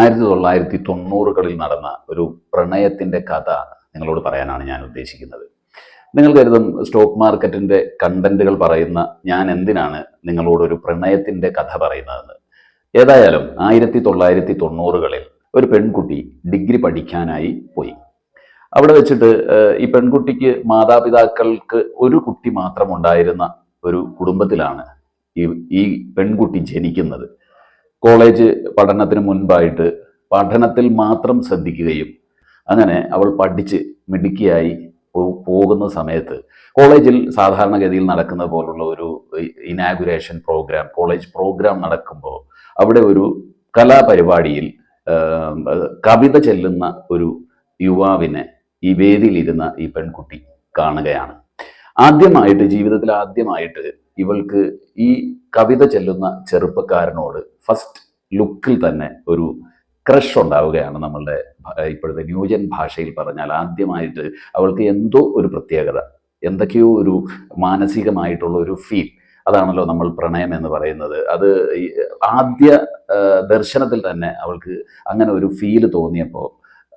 ആയിരത്തി തൊള്ളായിരത്തി തൊണ്ണൂറുകളിൽ നടന്ന ഒരു പ്രണയത്തിന്റെ കഥ നിങ്ങളോട് പറയാനാണ് ഞാൻ ഉദ്ദേശിക്കുന്നത്. നിങ്ങൾ കരുതും സ്റ്റോക്ക് മാർക്കറ്റിന്റെ കണ്ടന്റുകൾ പറയുന്ന ഞാൻ എന്തിനാണ് നിങ്ങളോടൊരു പ്രണയത്തിന്റെ കഥ പറയുന്നതെന്ന്? ഏതായാലും ആയിരത്തി തൊള്ളായിരത്തി തൊണ്ണൂറുകളിൽ ഒരു പെൺകുട്ടി ഡിഗ്രി പഠിക്കാനായി പോയി. അവിടെ വെച്ചിട്ട് ഈ പെൺകുട്ടിക്ക് മാതാപിതാക്കൾക്ക് ഒരു കുട്ടി മാത്രം ഉണ്ടായിരുന്ന ഒരു കുടുംബത്തിലാണ് ഈ ഈ പെൺകുട്ടി ജനിക്കുന്നത്. കോളേജ് പഠനത്തിന് മുൻപായിട്ട് പഠനത്തിൽ മാത്രം ശ്രദ്ധിക്കുകയും അങ്ങനെ അവൾ പഠിച്ച് മിടുക്കിയായി പോകുന്ന സമയത്ത് കോളേജിൽ സാധാരണഗതിയിൽ നടക്കുന്ന പോലുള്ള ഒരു ഇനാഗുറേഷൻ പ്രോഗ്രാം കോളേജ് പ്രോഗ്രാം നടക്കുമ്പോൾ അവിടെ ഒരു കലാപരിപാടിയിൽ കവിത ചെല്ലുന്ന ഒരു യുവാവിനെ ഈ വേദിയിലിരുന്ന ഈ പെൺകുട്ടി കാണുകയാണ്. ആദ്യമായിട്ട് ജീവിതത്തിൽ ആദ്യമായിട്ട് ഇവൾക്ക് ഈ കവിത ചെല്ലുന്ന ചെറുപ്പക്കാരനോട് ഫസ്റ്റ് ലുക്കിൽ തന്നെ ഒരു ക്രഷ് ഉണ്ടാവുകയാണ് നമ്മളുടെ ഇപ്പോഴത്തെ ന്യൂജൻ ഭാഷയിൽ പറഞ്ഞാൽ ആദ്യമായിട്ട് അവൾക്ക് എന്തോ ഒരു പ്രത്യേകത എന്തൊക്കെയോ ഒരു മാനസികമായിട്ടുള്ള ഒരു ഫീൽ അതാണല്ലോ നമ്മൾ പ്രണയം എന്ന് പറയുന്നത്. അത് ആദ്യ ദർശനത്തിൽ തന്നെ അവൾക്ക് അങ്ങനെ ഒരു ഫീൽ തോന്നിയപ്പോൾ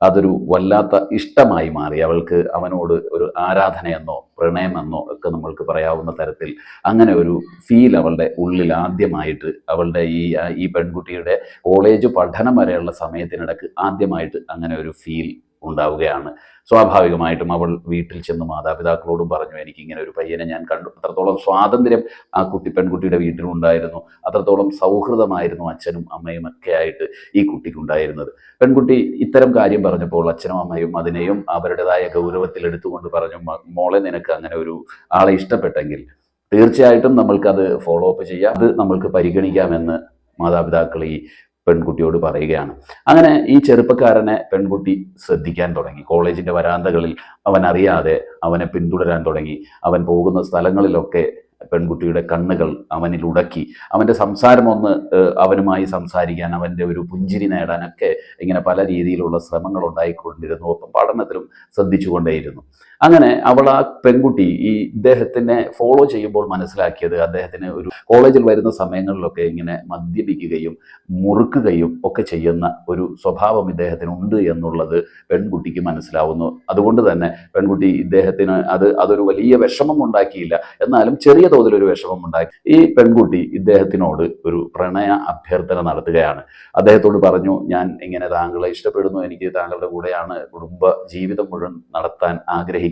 അതൊരു വല്ലാത്ത ഇഷ്ടമായി മാറി. അവൾക്ക് അവനോട് ഒരു ആരാധനയെന്നോ പ്രണയമെന്നോ ഒക്കെ നമ്മൾക്ക് പറയാവുന്ന തരത്തിൽ അങ്ങനെ ഒരു ഫീൽ അവളുടെ ഉള്ളിൽ ആദ്യമായിട്ട് അവളുടെ ഈ ഈ പെൺകുട്ടിയുടെ കോളേജ് പഠനം വരെയുള്ള സമയത്തിനിടക്ക് ആദ്യമായിട്ട് അങ്ങനെ ഒരു ഫീൽ ഉണ്ടാവുകയാണ്. സ്വാഭാവികമായിട്ടും അവൾ വീട്ടിൽ ചെന്ന് മാതാപിതാക്കളോടും പറഞ്ഞു എനിക്ക് ഇങ്ങനെ ഒരു പയ്യനെ ഞാൻ കണ്ടു. അത്രത്തോളം സ്വാതന്ത്ര്യം ആ കുട്ടി പെൺകുട്ടിയുടെ വീട്ടിലുണ്ടായിരുന്നു. അത്രത്തോളം സൗഹൃദമായിരുന്നു അച്ഛനും അമ്മയും ഒക്കെ ആയിട്ട് ഈ കുട്ടിക്കുണ്ടായിരുന്നത്. പെൺകുട്ടി ഇത്തരം കാര്യം പറഞ്ഞപ്പോൾ അച്ഛനും അമ്മയും അതിനെയും അവരുടേതായ ഗൗരവത്തിൽ എടുത്തുകൊണ്ട് പറഞ്ഞു മോളെ നിനക്ക് അങ്ങനെ ഒരു ആളെ ഇഷ്ടപ്പെട്ടെങ്കിൽ തീർച്ചയായിട്ടും നമ്മൾക്കത് ഫോളോ അപ്പ് ചെയ്യാം. അത് നമ്മൾക്ക് പരിഗണിക്കാമെന്ന് മാതാപിതാക്കൾ ഈ പെൺകുട്ടിയോട് പറയുകയാണ്. അങ്ങനെ ഈ ചെറുപ്പക്കാരനെ പെൺകുട്ടി ശ്രദ്ധിക്കാൻ തുടങ്ങി. കോളേജിന്റെ വരാന്തകളിൽ അവൻ അറിയാതെ അവനെ പിന്തുടരാൻ തുടങ്ങി. അവൻ പോകുന്ന സ്ഥലങ്ങളിലൊക്കെ പെൺകുട്ടിയുടെ കണ്ണുകൾ അവനിൽ ഉടക്കി. അവന്റെ സംസാരം ഒന്ന് അവനുമായി സംസാരിക്കാൻ അവന്റെ ഒരു പുഞ്ചിരി നേടാനൊക്കെ ഇങ്ങനെ പല രീതിയിലുള്ള ശ്രമങ്ങൾ ഉണ്ടായിക്കൊണ്ടിരുന്നു. ഒപ്പം പഠനത്തിലും ശ്രദ്ധിച്ചുകൊണ്ടേയിരുന്നു. അങ്ങനെ അവൾ ആ പെൺകുട്ടി ഈ ഇദ്ദേഹത്തിനെ ഫോളോ ചെയ്യുമ്പോൾ മനസ്സിലാക്കിയത് അദ്ദേഹത്തിന് ഒരു കോളേജിൽ വരുന്ന സമയങ്ങളിലൊക്കെ ഇങ്ങനെ മദ്യപിക്കുകയും മുറുക്കുകയും ഒക്കെ ചെയ്യുന്ന ഒരു സ്വഭാവം ഇദ്ദേഹത്തിനുണ്ട് എന്നുള്ളത് പെൺകുട്ടിക്ക് മനസ്സിലാവുന്നു. അതുകൊണ്ട് തന്നെ പെൺകുട്ടി ഇദ്ദേഹത്തിന് അത് അതൊരു വലിയ വിഷമം ഉണ്ടാക്കിയില്ല. എന്നാലും ചെറിയ തോതിൽ ഒരു വിഷമം ഉണ്ടാക്കി. ഈ പെൺകുട്ടി ഇദ്ദേഹത്തിനോട് ഒരു പ്രണയ അഭ്യർത്ഥന നടത്തുകയാണ്. അദ്ദേഹത്തോട് പറഞ്ഞു ഞാൻ ഇങ്ങനെ താങ്കളെ ഇഷ്ടപ്പെടുന്നു. എനിക്ക് താങ്കളുടെ കൂടെയാണ് കുടുംബ ജീവിതം മുഴുവൻ നടത്താൻ ആഗ്രഹിക്കുന്നത്.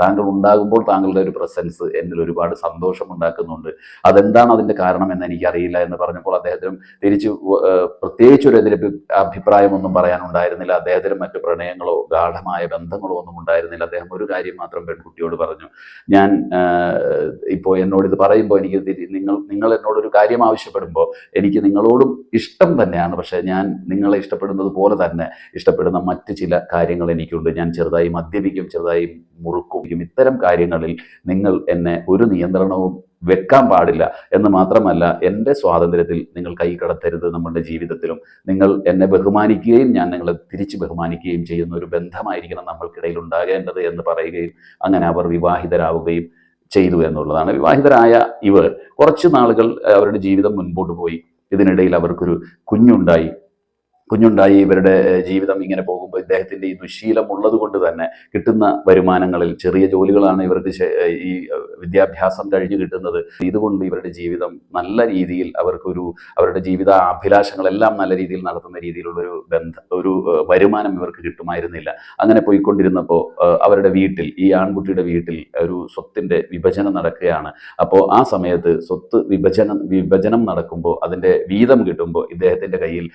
താങ്കൾ ഉണ്ടാകുമ്പോൾ താങ്കളുടെ ഒരു പ്രസൻസ് എന്നിൽ ഒരുപാട് സന്തോഷം ഉണ്ടാക്കുന്നുണ്ട്. അതെന്താണ് അതിന്റെ കാരണം എന്ന് എനിക്കറിയില്ല എന്ന് പറഞ്ഞപ്പോൾ അദ്ദേഹത്തിനും തിരിച്ചു പ്രത്യേകിച്ച് ഒരു എതിരെ അഭിപ്രായമൊന്നും പറയാനുണ്ടായിരുന്നില്ല. അദ്ദേഹത്തിന് മറ്റു പ്രണയങ്ങളോ ഗാഠമായ ബന്ധങ്ങളോ ഒന്നും ഉണ്ടായിരുന്നില്ല. അദ്ദേഹം ഒരു കാര്യം മാത്രം പെൺകുട്ടിയോട് പറഞ്ഞു. ഞാൻ ഇപ്പോൾ എന്നോട് ഇത് പറയുമ്പോൾ എനിക്ക് നിങ്ങൾ നിങ്ങൾ എന്നോട് ഒരു കാര്യം ആവശ്യപ്പെടുമ്പോൾ എനിക്ക് നിങ്ങളോടും ഇഷ്ടം തന്നെയാണ്. പക്ഷേ ഞാൻ നിങ്ങളെ ഇഷ്ടപ്പെടുന്നത് പോലെ തന്നെ ഇഷ്ടപ്പെടുന്ന മറ്റ് ചില കാര്യങ്ങൾ എനിക്കുണ്ട്. ഞാൻ ചെറുതായി മദ്യപിക്കും ചെറുതായി മുറുക്കും ഇത്തരം കാര്യങ്ങളിൽ നിങ്ങൾ എന്നെ ഒരു നിയന്ത്രണവും വെക്കാൻ പാടില്ല എന്ന് മാത്രമല്ല എന്റെ സ്വാതന്ത്ര്യത്തിൽ നിങ്ങൾ കൈ കടത്തരുത് നമ്മളുടെ ജീവിതത്തിലും. നിങ്ങൾ എന്നെ ബഹുമാനിക്കുകയും ഞാൻ നിങ്ങളെ തിരിച്ച് ബഹുമാനിക്കുകയും ചെയ്യുന്ന ഒരു ബന്ധമായിരിക്കണം നമ്മൾക്കിടയിൽ ഉണ്ടാകേണ്ടത് എന്ന് പറയുകയും അങ്ങനെ അവർ വിവാഹിതരാവുകയും ചെയ്തു എന്നുള്ളതാണ്. വിവാഹിതരായ ഇവർ കുറച്ച് നാളുകൾ അവരുടെ ജീവിതം മുൻപോട്ട് പോയി. ഇതിനിടയിൽ അവർക്കൊരു കുഞ്ഞുണ്ടായി. കുഞ്ഞുണ്ടായി ഇവരുടെ ജീവിതം ഇങ്ങനെ പോകുമ്പോൾ ഇദ്ദേഹത്തിന്റെ ഈ ദുശീലം ഉള്ളത് കൊണ്ട് തന്നെ കിട്ടുന്ന വരുമാനങ്ങളിൽ ചെറിയ ജോലികളാണ് ഇവർക്ക് ഈ വിദ്യാഭ്യാസം കഴിഞ്ഞ് കിട്ടുന്നത്. ഇതുകൊണ്ട് ഇവരുടെ ജീവിതം നല്ല രീതിയിൽ അവർക്കൊരു അവരുടെ ജീവിത അഭിലാഷങ്ങളെല്ലാം നല്ല രീതിയിൽ നടത്തുന്ന രീതിയിലുള്ളൊരു ബന്ധ ഒരു വരുമാനം ഇവർക്ക് കിട്ടുമായിരുന്നില്ല. അങ്ങനെ പോയിക്കൊണ്ടിരുന്നപ്പോൾ അവരുടെ വീട്ടിൽ ഈ ആൺകുട്ടിയുടെ വീട്ടിൽ ഒരു സ്വത്തിന്റെ വിഭജനം നടക്കുകയാണ്. അപ്പോൾ ആ സമയത്ത് സ്വത്ത് വിഭജനം വിഭജനം നടക്കുമ്പോൾ അതിന്റെ വീതം കിട്ടുമ്പോൾ ഇദ്ദേഹത്തിന്റെ കയ്യിൽ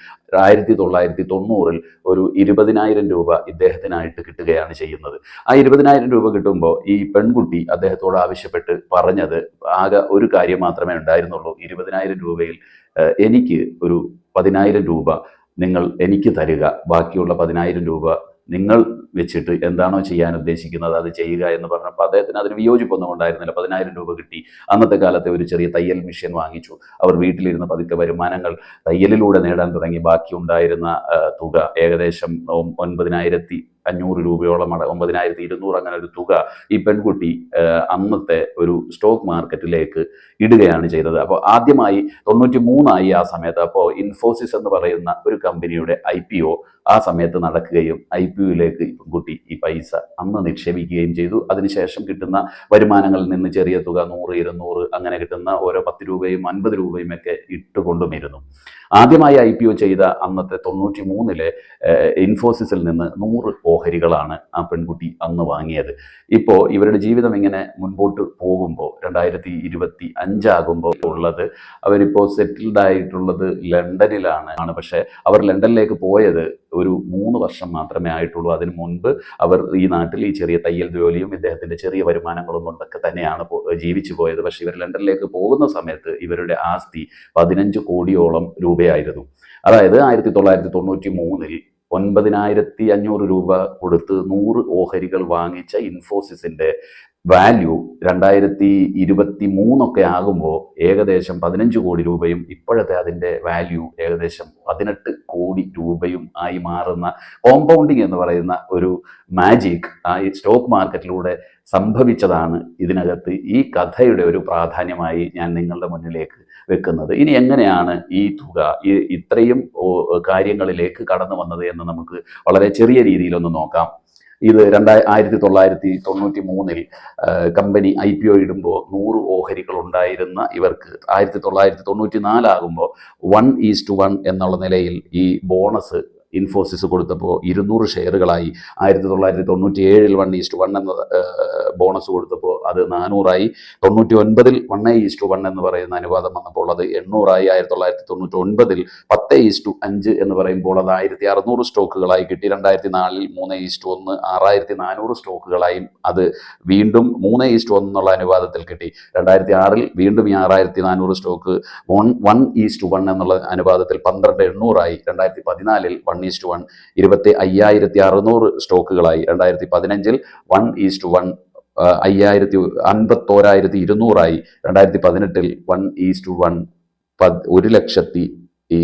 ആയിരത്തി തൊള്ളായിരത്തി തൊണ്ണൂറിൽ ഒരു ഇരുപതിനായിരം രൂപ ഇദ്ദേഹത്തിനായിട്ട് കിട്ടുകയാണ് ചെയ്യുന്നത്. ആ ഇരുപതിനായിരം രൂപ കിട്ടുമ്പോൾ ഈ പെൺകുട്ടി അദ്ദേഹത്തോട് ആവശ്യപ്പെട്ട് പറഞ്ഞത് ആകെ ഒരു കാര്യം മാത്രമേ ഉണ്ടായിരുന്നുള്ളൂ. ഇരുപതിനായിരം രൂപയിൽ എനിക്ക് ഒരു പതിനായിരം രൂപ നിങ്ങൾ എനിക്ക് തരിക. ബാക്കിയുള്ള പതിനായിരം രൂപ നിങ്ങൾ വെച്ചിട്ട് എന്താണോ ചെയ്യാൻ ഉദ്ദേശിക്കുന്നത് അത് ചെയ്യുക എന്ന് പറഞ്ഞപ്പോൾ അദ്ദേഹത്തിന് അതിന് വിയോജിപ്പൊന്നും ഉണ്ടായിരുന്നില്ല. പതിനായിരം രൂപ കിട്ടി. അന്നത്തെ കാലത്തെ ഒരു ചെറിയ തയ്യൽ മെഷീൻ വാങ്ങിച്ചു. അവർ വീട്ടിലിരുന്ന് പതുക്കെ വരുമാനങ്ങൾ തയ്യലിലൂടെ നേടാൻ തുടങ്ങി. ബാക്കി ഉണ്ടായിരുന്ന തുക ഏകദേശം ഒൻപതിനായിരത്തി അഞ്ഞൂറ് രൂപയോളം അട ഒമ്പതിനായിരത്തി ഇരുന്നൂറ് അങ്ങനെ ഒരു തുക ഈ പെൺകുട്ടി അന്നത്തെ ഒരു സ്റ്റോക്ക് മാർക്കറ്റിലേക്ക് ഇടുകയാണ് ചെയ്തത്. അപ്പോൾ ആദ്യമായി തൊണ്ണൂറ്റി മൂന്നായി ആ സമയത്ത് അപ്പോൾ ഇൻഫോസിസ് എന്ന് പറയുന്ന ഒരു കമ്പനിയുടെ ഐ ആ സമയത്ത് നടക്കുകയും ഐ പി ഒയിലേക്ക് ഈ പെൺകുട്ടി ഈ പൈസ അന്ന് നിക്ഷേപിക്കുകയും ചെയ്തു. അതിനുശേഷം കിട്ടുന്ന വരുമാനങ്ങളിൽ നിന്ന് ചെറിയ തുക നൂറ് ഇരുന്നൂറ് അങ്ങനെ കിട്ടുന്ന ഓരോ പത്ത് രൂപയും അൻപത് രൂപയും ഒക്കെ ഇട്ടുകൊണ്ടുമിരുന്നു. ആദ്യമായി ഐ പി ഒ ചെയ്ത അന്നത്തെ തൊണ്ണൂറ്റി മൂന്നിലെ ഇൻഫോസിസിൽ നിന്ന് നൂറ് ഓഹരികളാണ് ആ പെൺകുട്ടി അന്ന് വാങ്ങിയത്. ഇപ്പോൾ ഇവരുടെ ജീവിതം ഇങ്ങനെ മുൻപോട്ട് പോകുമ്പോൾ രണ്ടായിരത്തി ഇരുപത്തി അഞ്ചാകുമ്പോൾ ഉള്ളത് അവരിപ്പോൾ സെറ്റിൽഡ് ആയിട്ടുള്ളത് ലണ്ടനിലാണ്. ആണ് പക്ഷേ അവർ ലണ്ടനിലേക്ക് പോയത് ഒരു മൂന്ന് വർഷം മാത്രമേ ആയിട്ടുള്ളൂ. അതിന് മുൻപ് അവർ ഈ നാട്ടിൽ ഈ ചെറിയ തയ്യൽ ജോലിയും ഇദ്ദേഹത്തിന്റെ ചെറിയ വരുമാനങ്ങളും കൊണ്ടൊക്കെ തന്നെയാണ് ജീവിച്ചു പോയത്. പക്ഷേ ഇവർ ലണ്ടനിലേക്ക് പോകുന്ന സമയത്ത് ഇവരുടെ ആസ്തി പതിനഞ്ച് കോടിയോളം രൂപയായിരുന്നു. അതായത് ആയിരത്തി തൊള്ളായിരത്തി തൊണ്ണൂറ്റി മൂന്നിൽ ഒൻപതിനായിരത്തി അഞ്ഞൂറ് രൂപ കൊടുത്ത് നൂറ് ഓഹരികൾ വാങ്ങിച്ച ഇൻഫോസിസിന്റെ വാല്യൂ രണ്ടായിരത്തി ഇരുപത്തി മൂന്നൊക്കെ ആകുമ്പോൾ ഏകദേശം പതിനഞ്ച് കോടി രൂപയും ഇപ്പോഴത്തെ അതിന്റെ വാല്യൂ ഏകദേശം പതിനെട്ട് കോടി രൂപയും ആയി മാറുന്ന കോമ്പൗണ്ടിങ് എന്ന് പറയുന്ന ഒരു മാജിക് ആ സ്റ്റോക്ക് മാർക്കറ്റിലൂടെ സംഭവിച്ചതാണ് ഇതിനകത്ത് ഈ കഥയുടെ ഒരു പ്രാധാന്യമായി ഞാൻ നിങ്ങളുടെ മുന്നിലേക്ക് വെക്കുന്നത്. ഇനി എങ്ങനെയാണ് ഈ തുക ഈ ഇത്രയും കാര്യങ്ങളിലേക്ക് കടന്നു വന്നത് എന്ന് നമുക്ക് വളരെ ചെറിയ രീതിയിലൊന്ന് നോക്കാം. ഇത് രണ്ടായി ആയിരത്തി തൊള്ളായിരത്തി തൊണ്ണൂറ്റി മൂന്നിൽ കമ്പനി ഐ പി ഒ ഇടുമ്പോൾ നൂറ് ഓഹരികൾ ഉണ്ടായിരുന്ന ഇവർക്ക് ആയിരത്തി തൊള്ളായിരത്തി തൊണ്ണൂറ്റി നാലാകുമ്പോൾ വൺ ഈസ്റ്റ് വൺ എന്നുള്ള നിലയിൽ ഈ ബോണസ് ഇൻഫോസിസ് കൊടുത്തപ്പോൾ ഇരുന്നൂറ് ഷെയറുകളായി. ആയിരത്തി തൊള്ളായിരത്തി തൊണ്ണൂറ്റി ഏഴിൽ വൺ ഈസ്റ്റ് വൺ എന്ന ബോണസ് കൊടുത്തപ്പോൾ അത് നാനൂറായി. തൊണ്ണൂറ്റി ഒൻപതിൽ വൺ ഈസ്റ്റ് വൺ എന്ന് പറയുന്ന അനുപാതം വന്നപ്പോൾ അത് എണ്ണൂറായി. ആയിരത്തി തൊള്ളായിരത്തി തൊണ്ണൂറ്റി ഒൻപതിൽ പത്ത് ഈസ്റ്റു അഞ്ച് എന്ന് പറയുമ്പോൾ അത് ആയിരത്തി അറുന്നൂറ് സ്റ്റോക്കുകളായി കിട്ടി. രണ്ടായിരത്തി നാലിൽ മൂന്ന് ഈസ്റ്റു ഒന്ന് ആറായിരത്തി നാനൂറ് സ്റ്റോക്കുകളായും അത് വീണ്ടും മൂന്ന് ഈസ്റ്റു ഒന്ന് എന്നുള്ള അനുപാതത്തിൽ കിട്ടി. രണ്ടായിരത്തി ആറിൽ വീണ്ടും ഈ ആറായിരത്തി നാനൂറ് stock one one is to one എന്നുള്ള അനുപാതത്തിൽ പന്ത്രണ്ട് എണ്ണൂറായി. രണ്ടായിരത്തി പതിനാലിൽ വൺ ഈസ്റ്റു വൺ. ഇരുപത്തി അയ്യായിരത്തി അറുന്നൂറ് സ്റ്റോക്കുകളായി. രണ്ടായിരത്തി പതിനഞ്ചിൽ വൺ ഈസ്റ്റ് വൺ അയ്യായിരത്തി അൻപത്തോരായിരത്തി ഇരുന്നൂറായി. രണ്ടായിരത്തി പതിനെട്ടിൽ വൺ ഈസ്റ്റ് വൺ ഒരു ലക്ഷത്തി ഈ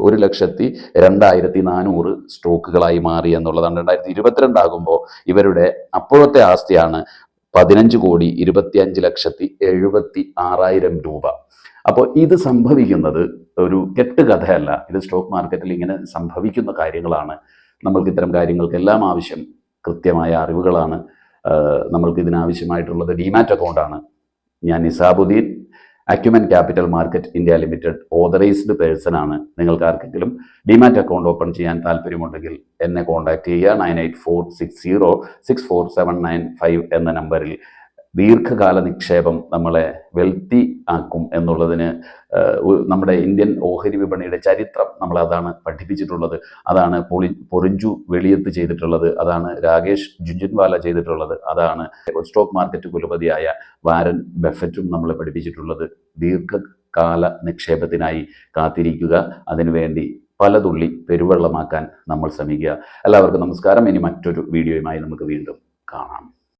ഒരു ലക്ഷത്തി രണ്ടായിരത്തി നാനൂറ് സ്റ്റോക്കുകളായി മാറി എന്നുള്ളതാണ്. രണ്ടായിരത്തി ഇരുപത്തിരണ്ടാകുമ്പോൾ ഇവരുടെ അപ്പോഴത്തെ ആസ്തിയാണ് പതിനഞ്ച് കോടി ഇരുപത്തിയഞ്ച് ലക്ഷത്തി എഴുപത്തി ആറായിരം രൂപ. അപ്പോൾ ഇത് സംഭവിക്കുന്നത് ഒരു കെട്ടുകഥയല്ല. ഇത് സ്റ്റോക്ക് മാർക്കറ്റിൽ ഇങ്ങനെ സംഭവിക്കുന്ന കാര്യങ്ങളാണ്. നമ്മൾക്ക് ഇത്തരം കാര്യങ്ങൾക്കെല്ലാം ആവശ്യം. കൃത്യമായ അറിവുകളാണ്. നമ്മൾക്ക് ഇതിനാവശ്യമായിട്ടുള്ളത് ഡിമാറ്റ് അക്കൗണ്ടാണ് ഞാൻ Nizabuddin Acumen capital market India limited authorised person ആണ്. നിങ്ങൾക്ക് ആർക്കെങ്കിലും ഡിമാറ്റ് അക്കൗണ്ട് ഓപ്പൺ ചെയ്യാൻ താല്പര്യമുണ്ടെങ്കിൽ എന്നെ കോൺടാക്ട് ചെയ്യുക. Nine eight four six zero six four seven nine five എന്ന നമ്പറിൽ ദീർഘകാല നിക്ഷേപം നമ്മളെ വെൽത്തി ആക്കും എന്നുള്ളതിന് നമ്മുടെ ഇന്ത്യൻ ഓഹരി വിപണിയുടെ ചരിത്രം നമ്മൾ അതാണ് പഠിപ്പിച്ചിട്ടുള്ളത്. അതാണ് പൊളി പൊറിഞ്ചു വെളിയത്ത് ചെയ്തിട്ടുള്ളത് അതാണ് രാകേഷ് ജുജുൻവാല ചെയ്തിട്ടുള്ളത് അതാണ് സ്റ്റോക്ക് മാർക്കറ്റ് കുലപതിയായ വാരൻ ബെഫറ്റും നമ്മളെ പഠിപ്പിച്ചിട്ടുള്ളത്. ദീർഘകാല നിക്ഷേപത്തിനായി കാത്തിരിക്കുക അതിനുവേണ്ടി പലതുള്ളി പെരുവെള്ളമാക്കാൻ നമ്മൾ ശ്രമിക്കുക. എല്ലാവർക്കും നമസ്കാരം. ഇനി മറ്റൊരു വീഡിയോയുമായി നമുക്ക് വീണ്ടും കാണാം.